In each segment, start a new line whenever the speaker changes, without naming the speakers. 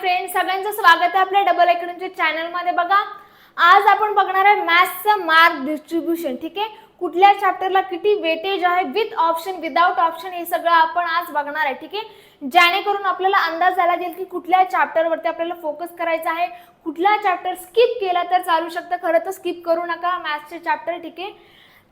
Friend सगळ्यांचं स्वागत आहे आपल्या डबल अकॅडमीच्या चॅनलमध्ये बघा आज आपण बघणार आहे मॅथ्सचं मार्क डिस्ट्रीब्युशन ठीक आहे? कुठल्या चॅप्टरला किती वेटेज आहे विथ ऑप्शन विदाउट ऑप्शन हे सगळं आपण आज बघणार आहे ठीक आहे? जेणेकरून आपल्याला अंदाज आला जाईल की कुठल्या चॅप्टरवरती आपल्याला फोकस करायचा आहे. कुठला चॅप्टर स्किप केला तर चालू शकतं. खरं तर स्किप करू नका मॅथ्सचे चॅप्टर ठीक आहे?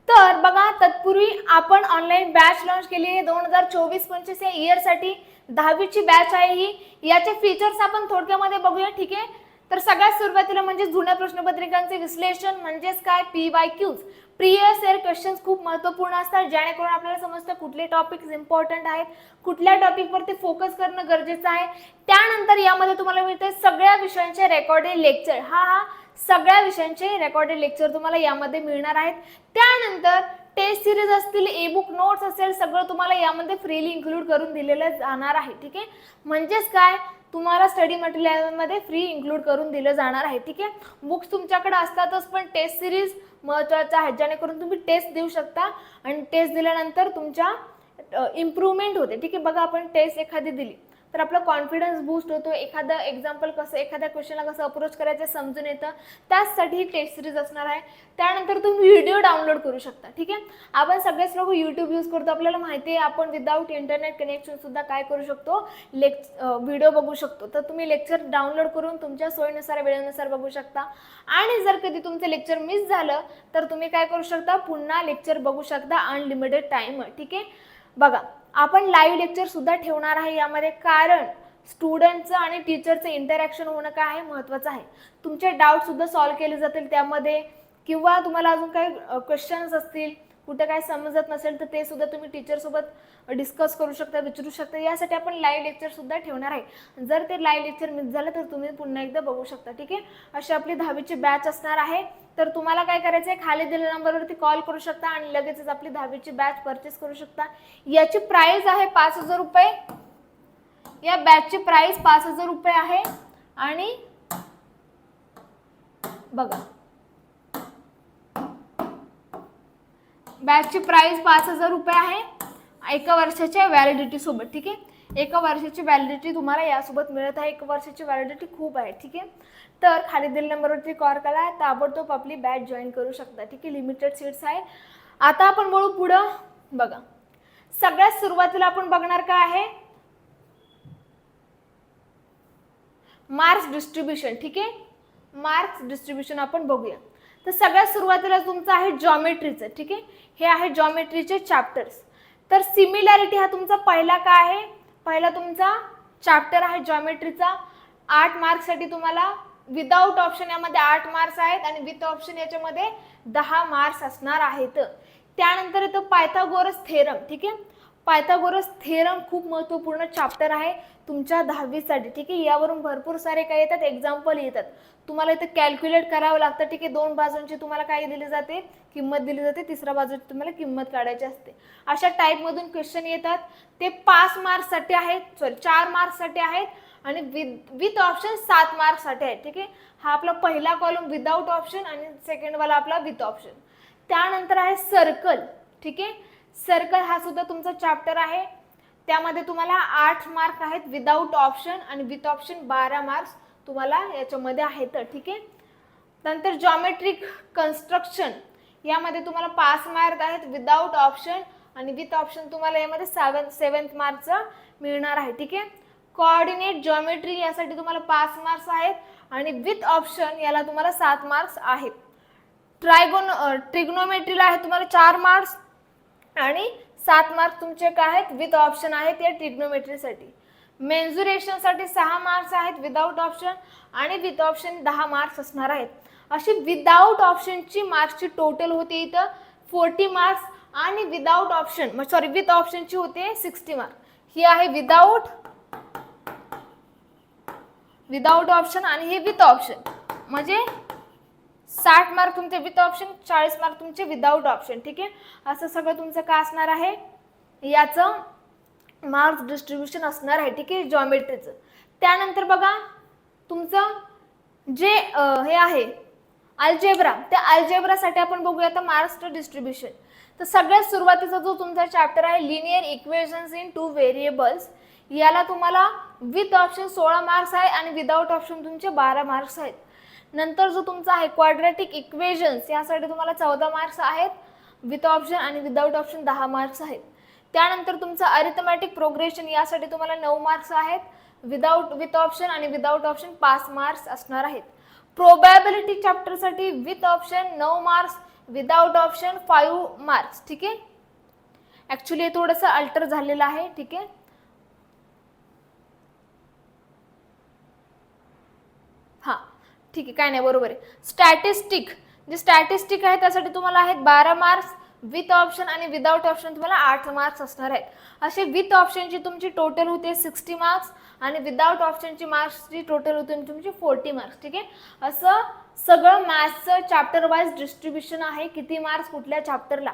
तर बघा तत्पूर्वी आपण ऑनलाईन बॅच लॉन्च केली आहे. दोन हजार चोवीस पंचवीस या इयरसाठी दहावीची बॅच आहे ही. याचे फीचर्स आपण थोडक्यामध्ये बघूया ठीक आहे? तर सगळ्यात सुरुवातीला म्हणजे जुन्या प्रश्नपत्रिकांचे विश्लेषण म्हणजेच काय? P Y Qs previous year questions खूप महत्त्वपूर्ण असतात जेणेकरून आपल्याला समजतं कुठले टॉपिक्स इम्पॉर्टंट आहेत कुठल्या टॉपिकवरती फोकस करणं गरजेचं आहे. त्यानंतर यामध्ये तुम्हाला मिळते सगळ्या विषयांचे रेकॉर्डेड लेक्चर हा हा. सगळ्या विषयांचे रेकॉर्डेड लेक्चर तुम्हाला यामध्ये मिळणार आहेत. त्यानंतर टेस्ट सिरीज असतील ई बुक नोट्स असेल सगळं तुम्हाला यामध्ये फ्रीली इन्क्लूड करून दिलेलं जाणार आहे ठीक आहे? म्हणजेच काय? तुम्हाला स्टडी मटेरियलमध्ये फ्री इन्क्लूड करून दिलं जाणार आहे ठीक आहे? बुक्स तुमच्याकडे असतातच पण टेस्ट सिरीज महत्त्वाचा आहे जेणेकरून तुम्ही टेस्ट देऊ शकता आणि टेस्ट दिल्यानंतर तुमच्या इम्प्रूव्हमेंट होते ठीक आहे? बघा आपण टेस्ट एखादी दिली. तर आपला कॉन्फिडन्स बूस्ट होतो. एखादं एक्झाम्पल कसं एखाद्या क्वेश्चनला कसं अप्रोच करायचं समजून येतं. त्याचसाठी ही टेस्ट सिरीज असणार आहे. त्यानंतर तुम्ही व्हिडिओ डाउनलोड करू शकता. ठीक आहे? आपण सगळेच लोक यूट्यूब यूज करतो. आपल्याला माहिती आहे आपण विदाऊट इंटरनेट कनेक्शनसुद्धा काय करू शकतो? लेक् व्हिडिओ बघू शकतो. तर तुम्ही लेक्चर डाउनलोड करून तुमच्या सोयीनुसार वेळेनुसार बघू शकता. आणि जर कधी तुमचं लेक्चर मिस झालं तर तुम्ही काय करू शकता? पुन्हा लेक्चर बघू शकता. अनलिमिटेड टाईम ठीक आहे? बघा. आपण लाईव्ह लेक्चर सुद्धा ठेवणार आहे यामध्ये कारण स्टुडंटचं आणि टीचरचं इंटरॅक्शन होणं काय आहे महत्त्वाचं आहे. तुमचे डाऊट सुद्धा सॉल्व्ह केले जातील त्यामध्ये किंवा तुम्हाला अजून काही क्वेश्चन्स असतील कुठे काय समजत नसेल तर ते सुद्धा तुम्ही टीचरसोबत डिस्कस करू शकता विचारू शकता. यासाठी आपण लाईव्ह लेक्चर सुद्धा ठेवणार आहे. जर ते लाईव्ह लेक्चर मिस झालं तर तुम्ही पुन्हा एकदा बघू शकता ठीक आहे? अशी आपली दहावीची बॅच असणार आहे. तर तुम्हाला काय करायचं आहे? खाली दिलेल्या नंबरवरती कॉल करू शकता आणि लगेचच आपली दहावीची बॅच परचेस करू शकता. याची प्राईस आहे पाच हजार रुपये. या बॅचची प्राईस पाच हजार रुपये आहे. आणि बघा बॅचची प्राईस पाच हजार रुपये आहे. एका वर्षाच्या व्हॅलिडिटी सोबत ठीक आहे? एका वर्षाची व्हॅलिडिटी तुम्हाला यासोबत मिळत आहे. एका वर्षाची व्हॅलिडिटी खूप आहे ठीक आहे? तर खाली दिलेल्या नंबरवरती कॉल करा. ताबडतोब आपली बॅच जॉईन करू शकता ठीक आहे? लिमिटेड सीट्स आहे. आता आपण बोलू पुढं. बघा. सगळ्यात सुरुवातीला आपण बघणार काय आहे? मार्क्स डिस्ट्रीब्युशन ठीक आहे? मार्क्स डिस्ट्रीब्युशन आपण बघूया. तर सगळ्यात सुरुवातीला तुमचं आहे जॉमेट्रीचं ठीक आहे? हे आहे जॉमेट्रीचे चॅप्टर्स तर सिमिलॅरिटी हा तुमचा पहिला काय आहे? पहिला तुमचा चॅप्टर आहे जॉमेट्रीचा आठ मार्क्ससाठी तुम्हाला विदाऊट ऑप्शन यामध्ये आठ मार्क्स आहेत आणि विथ ऑप्शन याच्यामध्ये दहा मार्क्स असणार आहेत. त्यानंतर येतं पायथागोरस थेरम ठीक आहे? पायथागोरस थेरम खूप महत्त्वपूर्ण चॅप्टर आहे. तुमच्या दहावीसाठी ठीक आहे? यावरून भरपूर सारे काय येतात एक्झाम्पल येतात. तुम्हाला इथं कॅल्क्युलेट करावं लागतं ठीक आहे? दोन बाजूंची तुम्हाला काय दिली जाते? किंमत दिली जाते. तिसऱ्या बाजूची तुम्हाला किंमत काढायची असते. अशा टाईपमधून क्वेश्चन येतात. ते पाच मार्क्ससाठी आहेत. सॉरी चार मार्क्ससाठी आहेत. आणि विथ विथ ऑप्शन सात मार्क्ससाठी आहेत ठीक आहे? हा आपला पहिला कॉलम विदाऊट ऑप्शन आणि सेकंडवाला आपला विथ ऑप्शन त्यानंतर आहे सर्कल ठीक आहे? सर्कल हा सुद्धा तुमचा चॅप्टर आहे. त्यामध्ये तुम्हाला आठ मार्क आहेत विदाऊट ऑप्शन आणि विथ ऑप्शन बारा मार्क्स तुम्हाला याच्यामध्ये आहेत ठीक आहे? नंतर जॉमेट्रिक कन्स्ट्रक्शन यामध्ये तुम्हाला पाच मार्क आहेत विदाऊट ऑप्शन आणि विथ ऑप्शन तुम्हाला यामध्ये सेवन सेवन्थ मार्कचं मिळणार आहे ठीक आहे? कॉर्डिनेट जॉमेट्री यासाठी तुम्हाला पाच मार्क्स आहेत आणि विथ ऑप्शन याला तुम्हाला सात मार्क्स आहेत. ट्रायगोन ट्रिग्नोमेट्रीला आहे तुम्हाला चार मार्क्स आणि सात मार्क्स तुमचे काय आहेत? विथ ऑप्शन आहेत या ट्रिग्नोमेट्रीसाठी मेन्झुरेशनसाठी सहा मार्क्स आहेत विदाऊट ऑप्शन आणि विथ ऑप्शन दहा मार्क्स असणार आहेत. अशी विदाऊट ऑप्शनची मार्क्सची टोटल होते इथं फोर्टी मार्क्स आणि विदाऊट ऑप्शन सॉरी विथ ऑप्शनची होते सिक्स्टी मार्क ही आहे विदाऊट विदाऊट ऑप्शन आणि हे विथ ऑप्शन म्हणजे साठ मार्क तुमचे विथ ऑप्शन चाळीस मार्क तुमचे विदाऊट ऑप्शन ठीक आहे? असं सगळं तुमचं काय असणार आहे? याचं मार्क्स डिस्ट्रीब्युशन असणार आहे ठीक आहे? जॉमेट्रीचं त्यानंतर बघा तुमचं जे हे आहे अल्जेब्रा त्या अल्जेब्रासाठी आपण बघूया तर मार्क्स डिस्ट्रीब्युशन तर सगळ्यात सुरुवातीचा जो तुमचा चॅप्टर आहे linear equations in two variables याला तुम्हाला विथ ऑप्शन सोळा मार्क्स आहे आणि विदाऊट ऑप्शन तुमचे बारा मार्क्स आहेत. नंतर जो तुमचा आहे क्वाड्रॅटिक इक्वेशन्स यासाठी तुम्हाला चौदा मार्क्स आहेत. विथ ऑप्शन आणि विदाऊट ऑप्शन दहा मार्क्स आहेत. त्यानंतर तुमचं अरिथमॅटिक प्रोग्रेशन यासाठी तुम्हाला नऊ मार्क्स आहेत. विदाऊट विथ ऑप्शन आणि विदाऊट ऑप्शन पाच मार्क्स असणार आहेत. प्रोबॅबिलिटी चॅप्टरसाठी विथ ऑप्शन नऊ marks without option five marks ठीक? आहे ॲक्च्युली हे थोडंसं अल्टर झालेलं आहे ठीक? आहे हां ठीक आहे काय नाही बरोबर आहे. स्टॅटिस्टिक जे स्टॅटिस्टिक आहे त्यासाठी तुम्हाला आहेत बारा मार्क्स विथ ऑप्शन आणि विदाऊट ऑप्शन तुम्हाला आठ मार्क्स असणार आहेत. असे विथ ऑप्शनची तुमची टोटल होते सिक्स्टी मार्क्स आणि विदाऊट ऑप्शनची मार्क्सची टोटल होते तुमची फोर्टी मार्क्स ठीक आहे? असं सगळं मॅथ्सचं चॅप्टर वाईज डिस्ट्रीब्युशन आहे किती मार्क्स कुठल्या चॅप्टरला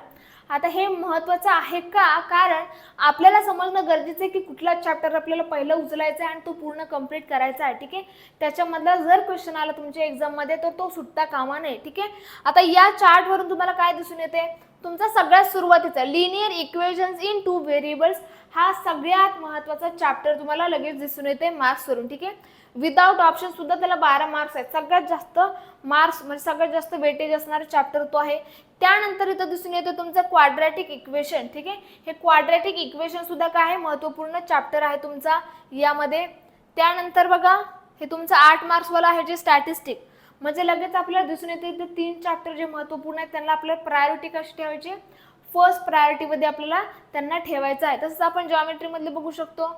आता हे महत्त्वाचं आहे का? कारण आपल्याला समजणं गरजेचं आहे की कुठला चॅप्टर आपल्याला पहिलं उचलायचा आहे आणि तो पूर्ण कंप्लीट करायचा आहे ठीक आहे? त्याच्यामधला जर क्वेश्चन आला तुमच्या एक्झाममध्ये तर तो सुटता कामा नये ठीक आहे? आता या चार्टवरून तुम्हाला काय दिसून येते? तुमचा सगळ्यात सुरुवातीचा linear equations in two variables हा सगळ्यात महत्त्वाचा चॅप्टर तुम्हाला लगेच दिसून येते मार्क्सवरून ठीक आहे? विदाऊट ऑप्शन सुद्धा त्याला बारा मार्क्स आहेत. सगळ्यात जास्त मार्क्स म्हणजे सगळ्यात जास्त वेटेज असणारा चॅप्टर तो आहे. त्यानंतर इथं दिसून येतं तुमचं क्वाड्रॅटिक इक्वेशन ठीक आहे? हे क्वाड्रॅटिक इक्वेशन सुद्धा काय आहे? महत्त्वपूर्ण चॅप्टर आहे तुमचा यामध्ये. त्यानंतर बघा हे तुमचं आठ मार्क्सवाला आहे जे स्टॅटिस्टिक म्हणजे लगेच आपल्याला दिसून येते इथे तीन चॅप्टर जे महत्त्वपूर्ण आहेत त्यांना आपल्याला प्रायोरिटी कशी ठेवायची? फर्स्ट प्रायोरिटीमध्ये आपल्याला त्यांना ठेवायचं आहे. तसंच आपण जॉमेट्रीमधले बघू शकतो.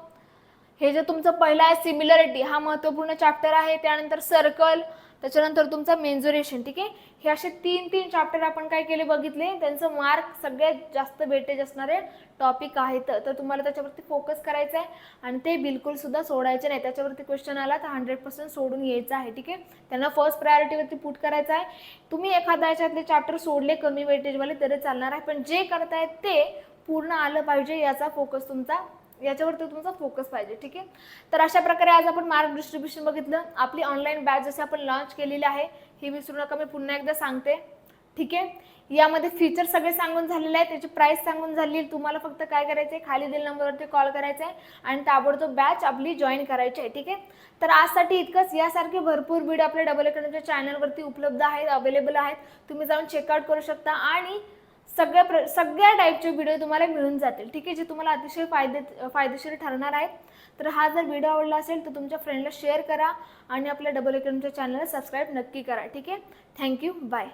हे जे तुमचं पहिलं आहे सिमिलरिटी हा महत्त्वपूर्ण चॅप्टर आहे. त्यानंतर सर्कल त्याच्यानंतर तुमचं मेन्झुरेशन ठीक आहे? हे असे तीन तीन चॅप्टर आपण काय केले बघितले. त्यांचं मार्क सगळ्यात जास्त वेटेज असणारे टॉपिक आहेत. तर तुम्हाला त्याच्यावरती फोकस करायचं आहे आणि ते बिलकुलसुद्धा सोडायचे नाही. त्याच्यावरती क्वेश्चन आला तर हंड्रेड पर्सेंट सोडून यायचं आहे ठीक आहे? त्यांना फर्स्ट प्रायोरिटीवरती पुट करायचं आहे. तुम्ही एखाद्या याच्यातले चॅप्टर सोडले कमी वेटेजवाले तरी चालणार आहे. पण जे करतायत ते पूर्ण आलं पाहिजे याचा फोकस तुमचा याच्यावरती तुमचा फोकस पाहिजे ठीक आहे? तर अशा प्रकारे आज आपण मार्क डिस्ट्रीब्युशन बघितलं. आपली ऑनलाईन बॅच जसे आपण लॉन्च केलेली आहे हे विसरू नका मी पुन्हा एकदा सांगते ठीक आहे? यामध्ये फीचर सगळे सांगून झालेले आहेत त्याची प्राईस सांगून झाली. तुम्हाला फक्त काय करायचं आहे खाली दिल नंबरवरती कॉल करायचा आहे आणि ताबडतोब बॅच आपली जॉईन करायची आहे ठीक आहे? तर आजसाठी इतकंच. यासारखे भरपूर व्हिडिओ आपल्या डबल अकॅडमीच्या चॅनलवरती उपलब्ध आहेत अवेलेबल आहेत. तुम्ही जाऊन चेकआउट करू शकता. आणि सगळ्या प्र सगळ्या टाईपचे व्हिडिओ तुम्हाला मिळून जातील. ठीक आहे जे तुम्हाला अतिशय फायदे फायदेशीर ठरणार आहे तर हा जर व्हिडिओ आवडला असेल तर तुमच्या फ्रेंडला शेअर करा आणि आपल्या डबल एकमच्या चॅनलला सबस्क्राईब नक्की करा. ठीक आहे? Thank you bye